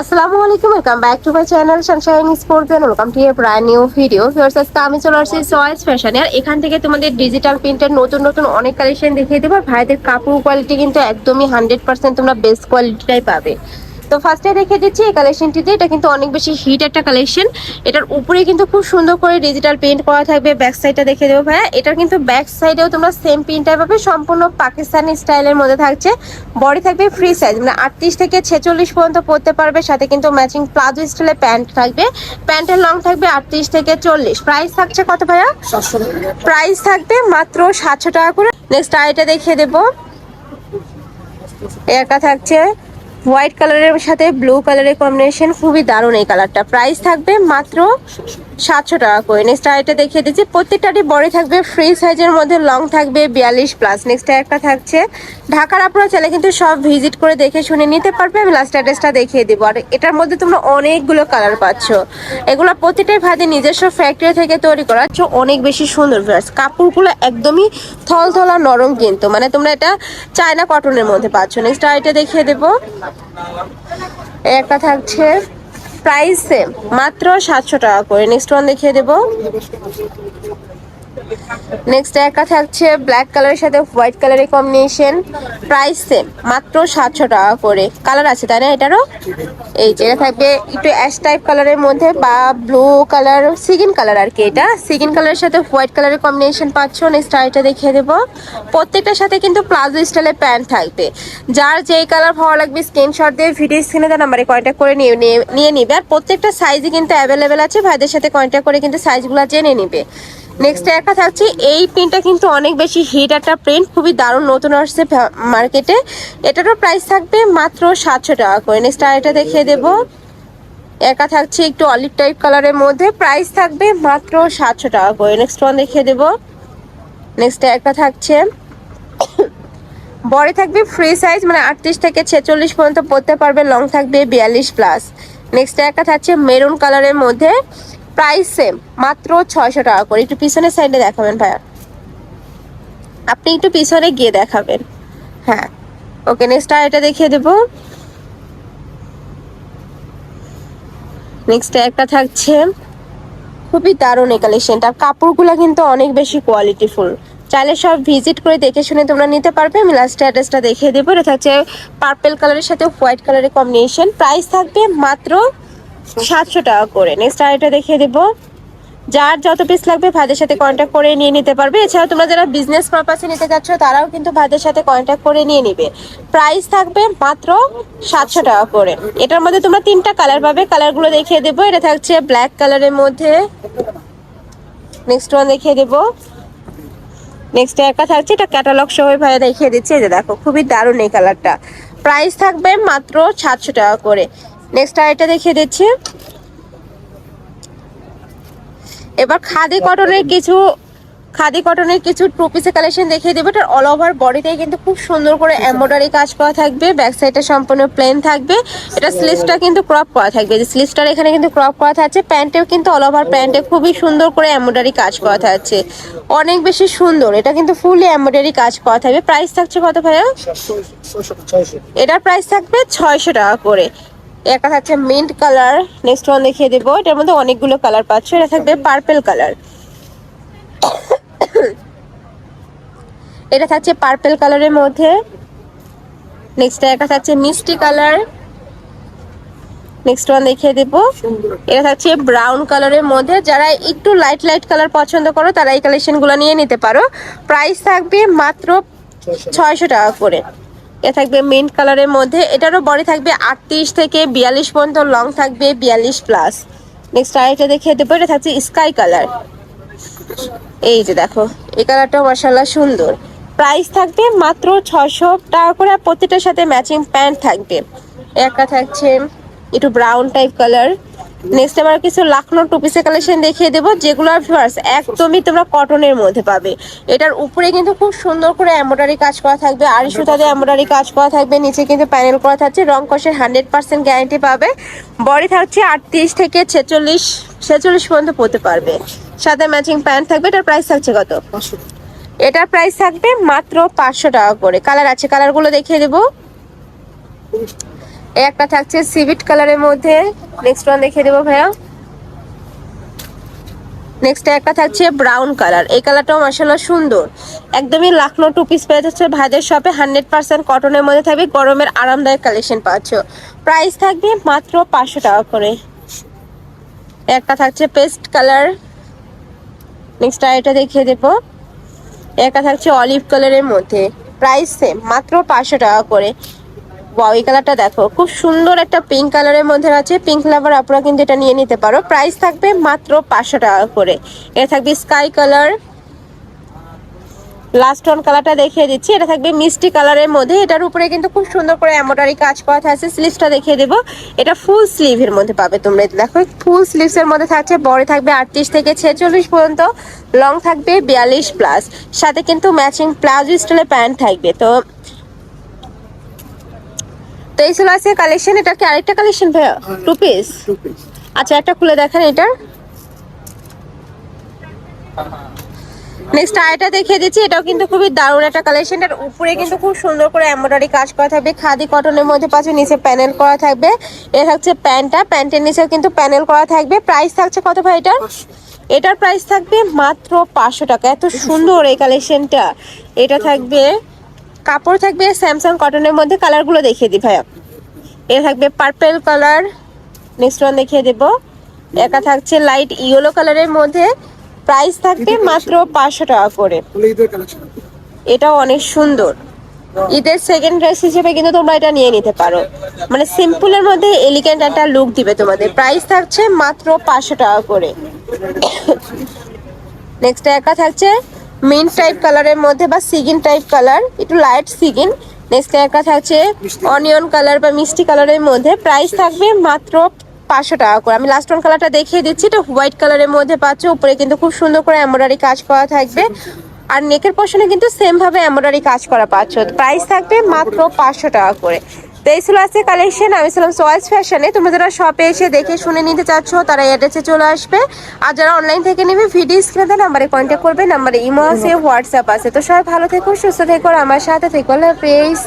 আসসালামু আলাইকুম welcome back to my channel Sunshine Sports welcome to a brand new video viewers আজকে আমি চলে আসছি চয়েস ফ্যাশন আর এখান থেকে তোমাদের ডিজিটাল প্রিন্টের নতুন নতুন অনেক কালেকশন দেখিয়ে দেবো। ভাইদের কাপড় কোয়ালিটি কিন্তু একদমই হান্ড্রেড পার্সেন্ট তোমরা বেস্ট কোয়ালিটিটাই পাবে। তো ফার্স্টে রেখে দিচ্ছি এই কালেকশনটিতে এটা কিন্তু অনেক বেশি হিট একটা কালেকশন এটার উপরে কিন্তু খুব সুন্দর করে ডিজিটাল পেন্ট করা থাকবে ব্যাক সাইডটা দেখে দেবো ভাইয়া। এটার কিন্তু ব্যাক সাইডেও তোমরা সেম প্রিন্টটাই পাবে সম্পূর্ণ পাকিস্তানি স্টাইলের মধ্যে থাকছে। বডি থাকবে ফ্রি সাইজ মানে আটত্রিশ থেকে ছেচল্লিশ পর্যন্ত পরতে পারবে। সাথে কিন্তু ম্যাচিং প্লাজো স্টাইলের প্যান্ট থাকবে। প্যান্টের লং থাকবে আটত্রিশ থেকে চল্লিশ। প্রাইস থাকছে কত ভাইয়া? প্রাইস থাকবে মাত্র সাতশো টাকা করে। নেক্সট আইটা দেখিয়ে দেবো। একা থাকছে। হোয়াইট কালারের সাথে ব্লু কালারের কম্বিনেশন খুবই দারুণ এই কালারটা। প্রাইস থাকবে মাত্র সাতশো টাকা করে। নেক্সট আরেকটা দেখিয়ে দিচ্ছি, প্রত্যেকটারই বডি থাকবে ফ্রি সাইজের মধ্যে লং থাকবে বিয়াল্লিশ প্লাস নেক্সট একটা থাকছে, ঢাকার আপনারা চাইলে কিন্তু সব ভিজিট করে দেখে শুনে নিতে পারবে, আমি লাস্ট অ্যাড্রেসটা দেখিয়ে দেবো। আর এটার মধ্যে তোমরা অনেকগুলো কালার পাচ্ছ। এগুলো প্রতিটাই ভাজে নিজস্ব ফ্যাক্টরি থেকে তৈরি করা অনেক বেশি সুন্দর ভিউয়ার্স কাপড়গুলো একদমই থলথলা নরম কিন্তু মানে তোমরা এটা চায়না কটনের মধ্যে পাচ্ছ। নেক্সট আরেকটা দেখিয়ে দেবো। একটা থাকছে প্রাইস সেম মাত্র সাতশো টাকা করে। নেক্সট ওয়ান দেখিয়ে দেবো। নেক্সট একটা থাকছে ব্ল্যাক কালারের সাথে হোয়াইট কালারের কম্বিনেশন প্রাইস সেম মাত্র সাতশো টাকা করে। কালার আছে, তাই না এটারও? এই যে থাকবে একটু অ্যাশ টাইপ কালারের মধ্যে বা blue colour sea green colour আর কি এটা। সিগিন কালারের সাথে হোয়াইট কালারের কম্বিনেশন পাচ্ছ নেক্সট আইটা দেখিয়ে দেবো। প্রত্যেকটার সাথে কিন্তু প্লাজো স্টাইলের প্যান্ট থাকবে। যার যেই কালার ভালো লাগবে স্ক্রিনশট দিয়ে ভিডিও স্ক্রিনে তার নাম্বারে কন্ট্যাক্ট করে নিয়ে- নিয়ে নিবে। আর প্রত্যেকটা সাইজই কিন্তু অ্যাভেলেবেল আছে, ভাইদের সাথে কন্ট্যাক্ট করে কিন্তু সাইজগুলো জেনে নিবে। নেক্সট একটা থাকছে এই প্রিন্টটা কিন্তু অনেক বেশি হিট একটা প্রিন্ট খুবই দারুণ নতুন আসছে মার্কেটে এটারও প্রাইস থাকবে মাত্র সাতশো টাকা করে। নেক্সট আরেকটা দেখিয়ে দেবো। একা থাকছে একটু অলিভ টাইপ কালারের মধ্যে প্রাইস থাকবে মাত্র সাতশো টাকা করে। নেক্সট ওয়ান দেখিয়ে দেবো। নেক্সট একটা থাকছে বডি থাকবে ফ্রি সাইজ মানে আটত্রিশ থেকে ছেচল্লিশ পর্যন্ত পড়তে পারবে লং থাকবে বিয়াল্লিশ প্লাস নেক্সট একটা থাকছে মেরুন কালারের মধ্যে প্রাইস সেম, মাত্র ছয়শো টাকা করে। একটু পিছনের সাইডে দেখাবেন ভাইয়া। আপনি একটু পিছনে গিয়ে দেখাবেন। হ্যাঁ। ওকে নেক্সট আর এটা দেখিয়ে দেবো। নেক্সট একটা থাকছে। খুবই দারুণ এই কালেকশনটা কাপড়গুলো কিন্তু অনেক বেশি কোয়ালিটিফুল চাইলে সব ভিজিট করে দেখে শুনে তোমরা নিতে পারবে। আমি লাস্ট অ্যাড্রেসটা দেখিয়ে দেবো। এটা থাকছে পার্পেল কালারের সাথে হোয়াইট কালারের কম্বিনেশন প্রাইস থাকবে মাত্র সাতশো টাকা করে। নেক্সট আর এটা দেখিয়ে দেবো। যার যত পিস লাগবে ভাইদের সাথে কন্ট্যাক্ট করে নিয়ে নিতে পারবে। এছাড়াও তোমরা যারা বিজনেস পারপাসে নিতে যাচ্ছ, তারাও কিন্তু ভাইদের সাথে কন্ট্যাক্ট করে নিয়ে নিবে। প্রাইস থাকবে মাত্র সাতশো টাকা করে। এটার মধ্যে তোমরা তিনটা কালার পাবে। কালারগুলো দেখিয়ে দেবো। এটা থাকছে ব্ল্যাক কালারের মধ্যে। নেক্সট ওয়ান দেখিয়ে দেবো। নেক্সট একটা থাকছে, এটা ক্যাটালগ সহ ভাইয়া দেখিয়ে দিচ্ছে। যে দেখো, খুবই দারুণ এই কালারটা প্রাইস থাকবে মাত্র সাতশো টাকা করে। নেক্সট আরেকটা দেখিয়ে দিচ্ছি। এবার খাদি কটনের কিছু খাদি কটনের কিছু টু পিসের কালেকশন দেখিয়ে দেবো। এটার অল ওভার বডিতে কিন্তু খুব সুন্দর করে এমব্রয়ডারি কাজ করা থাকবে। ব্যাক সাইডটা সম্পূর্ণ প্লেন থাকবে। এটা স্লিভসটা কিন্তু ক্রপ করা থাকবে। যে স্লিভসটার এখানে কিন্তু ক্রপ করা থাকছে। প্যান্টেও কিন্তু অল ওভার প্যান্টে খুবই সুন্দর করে এমব্রয়ডারি কাজ করা থাকছে। অনেক বেশি সুন্দর। এটা কিন্তু ফুলি এমব্রয়ডারি কাজ করা থাকবে। প্রাইস থাকছে কত ভাইয়া? এটার প্রাইস থাকবে ছয়শো টাকা করে। একটা থাকছে মিন্ট কালার নেক্সট ওয়ান দেখিয়ে দেবো। এটার মধ্যে অনেকগুলো কালার পাচ্ছ। এটা থাকবে পার্পেল কালার এটা থাকছে পার্পেল কালারের মধ্যে। নেক্সট একটা থাকছে মিষ্টি কালার নেক্সট ওয়ান দেখিয়ে দেবো। এটা থাকছে ব্রাউন কালারের মধ্যে। যারা একটু লাইট লাইট কালার পছন্দ করো, তারা এই কালেকশনগুলো নিয়ে নিতে পারো। প্রাইস থাকবে মাত্র ছয়শো টাকা করে। এ থাকবে মিন্ট কালারের মধ্যে। এটারও বডি থাকবে আটত্রিশ থেকে বিয়াল্লিশ পর্যন্ত লং থাকবে বিয়াল্লিশ প্লাস নেক্সট আরেকটা দেখিয়ে দেবো, এটা থাকছে স্কাই কালার এই যে দেখো, এই কালারটাও মার্শাল্লাহ সুন্দর। প্রাইস থাকবে মাত্র ছশো টাকা করে প্রতিটার সাথে ম্যাচিং প্যান্ট থাকবে। একটা থাকছে একটু ব্রাউন টাইপ কালার নেক্সট আবার কিছু লাখনো টু পিসের কালেকশন দেখিয়ে দেবো, যেগুলো ভিউয়ার্স একদমই তোমরা কটনের মধ্যে পাবে। এটার উপরে কিন্তু খুব সুন্দর করে এমব্রয়ডারি কাজ করা থাকবে আড়ি সুতাতে এমব্রয়ডারি কাজ করা থাকবে, নিচে কিন্তু প্যানেল করা থাকছে, রং কষের হান্ড্রেড পার্সেন্ট গ্যারান্টি পাবে। বডি থাকছে আটত্রিশ থেকে ছেচল্লিশ ছেচল্লিশ পর্যন্ত পড়তে পারবে। সাথে ম্যাচিং প্যান্ট থাকবে, এটার প্রাইস থাকছে কত? এটার প্রাইস থাকবে মাত্র পাঁচশো টাকা করে। কালার আছে কালারগুলো দেখিয়ে দেবো। একটা থাকছে সিভিট কালারের মধ্যে। নেক্সট ওয়ান দেখিয়ে দেবো ভাইয়া। নেক্সট একটা থাকছে ব্রাউন কালার এই কালারটাও মাসাল্লাহ সুন্দর। একদমই লাখনো টু পিস পেয়ে যাচ্ছে ভাইদের শপে হান্ড্রেড পার্সেন্ট কটনের মধ্যে থাকবে। গরমের আরামদায়ক কালেকশন পাচ্ছ। প্রাইস থাকবে মাত্র পাঁচশো টাকা করে। একটা থাকছে পেস্ট কালার নেক্সট এটা দেখিয়ে দেবো। একটা থাকছে অলিভ কালারের মধ্যে। প্রাইস সেম মাত্র পাঁচশো টাকা করে। ওয়াও এই কালারটা দেখো, খুব সুন্দর একটা পিঙ্ক কালারের মধ্যে আছে। পিঙ্ক লাভার আপনারা কিন্তু এটা নিয়ে নিতে পারো। প্রাইস থাকবে মাত্র পাঁচশো টাকা করে। এটা থাকবে স্কাই কালার লাস্ট ওয়ান কালারটা দেখিয়ে দিচ্ছি। এটা থাকবে মিষ্টি কালারের মধ্যে। এটার উপরে কিন্তু খুব সুন্দর করে এমব্রয়ডারি কাজ করা থাকছে। স্লিভসটা দেখিয়ে দেবো। এটা ফুল স্লিভের মধ্যে পাবে তোমরা। দেখো ফুল স্লিভসের মধ্যে থাকছে। বড় থাকবে আটত্রিশ থেকে ছেচল্লিশ পর্যন্ত। লং থাকবে বিয়াল্লিশ প্লাস সাথে কিন্তু ম্যাচিং প্লাজো স্টাইলের প্যান্ট থাকবে। তো তো এই ছিল আছে কালেকশন এটা কি আরেকটা কালেকশন ভাইয়া? টু পিস আচ্ছা একটা খুলে দেখেন এটা। নেক্সট আরেকটা দেখিয়ে দিচ্ছি এটাও কিন্তু খুবই দারুণ একটা কালেকশন এর উপরে কিন্তু খুব সুন্দর করে এমব্রয়ডারি কাজ করা থাকবে। খাদি কটনের মধ্যে পাচ্ছে নিচে প্যানেল করা থাকবে। এটা থাকছে প্যান্টটা প্যান্টের নিচেও কিন্তু প্যানেল করা থাকবে। প্রাইস থাকছে কত ভাই এটার? এটার প্রাইস থাকবে মাত্র পাঁচশো টাকা। এত সুন্দর এই কালেকশনটা এটা থাকবে কাপড় থাকবে স্যামসাং কটনের মধ্যে কালারগুলো দেখিয়ে দিই ভাইয়া। এটা থাকবে পার্পেল কালার নেক্সট ওয়ান দেখিয়ে দেব। একা থাকছে লাইট ইয়েলো কালারের মধ্যে প্রাইস থাকবে মাত্র পাঁচশো টাকা করে। এটাও অনেক সুন্দর। ঈদের সেকেন্ড ড্রেস হিসেবে কিন্তু তোমরা এটা নিয়ে নিতে পারো। মানে সিম্পলের মধ্যে এলিগেন্ট একটা লুক দিবে তোমাদের। প্রাইস থাকছে মাত্র পাঁচশো টাকা করে। নেক্সট একা থাকছে মিন্ট টাইপ কালারের মধ্যে বা সিগিন টাইপ কালার একটু লাইট সিগিন। নেক্সট একা থাকছে অনিয়ন কালার বা মিষ্টি কালারের মধ্যে। প্রাইস থাকবে মাত্র পাঁচশো টাকা করে। আমি লাস্ট ওয়ান কালারটা দেখিয়ে দিচ্ছি। এটা হোয়াইট কালারের মধ্যে পাচ্ছ। উপরে কিন্তু খুব সুন্দর করে এমব্রয়ডারি কাজ করা থাকবে। আর নেকের পশনে কিন্তু সেম ভাবে এমব্রয়ডারি কাজ করা পাচ্ছ। প্রাইস থাকবে মাত্র পাঁচশো টাকা করে। তো এই ছিল আজকে কালেকশন আমি ছিলাম সোয়াইস ফ্যাশনে তোমরা যারা শপে এসে দেখে শুনে নিতে চাচ্ছ, তারা অ্যাড্রেসে চলে আসবে। আর যারা অনলাইন থেকে নেবে ভিডিও স্ক্রিনে নাম্বারে কন্ট্যাক্ট করবে। নাম্বারে ইমো আছে হোয়াটসঅ্যাপ আছে। তো সবাই ভালো থেকো, সুস্থ থেকো আমার সাথে থেকো। প্লিজ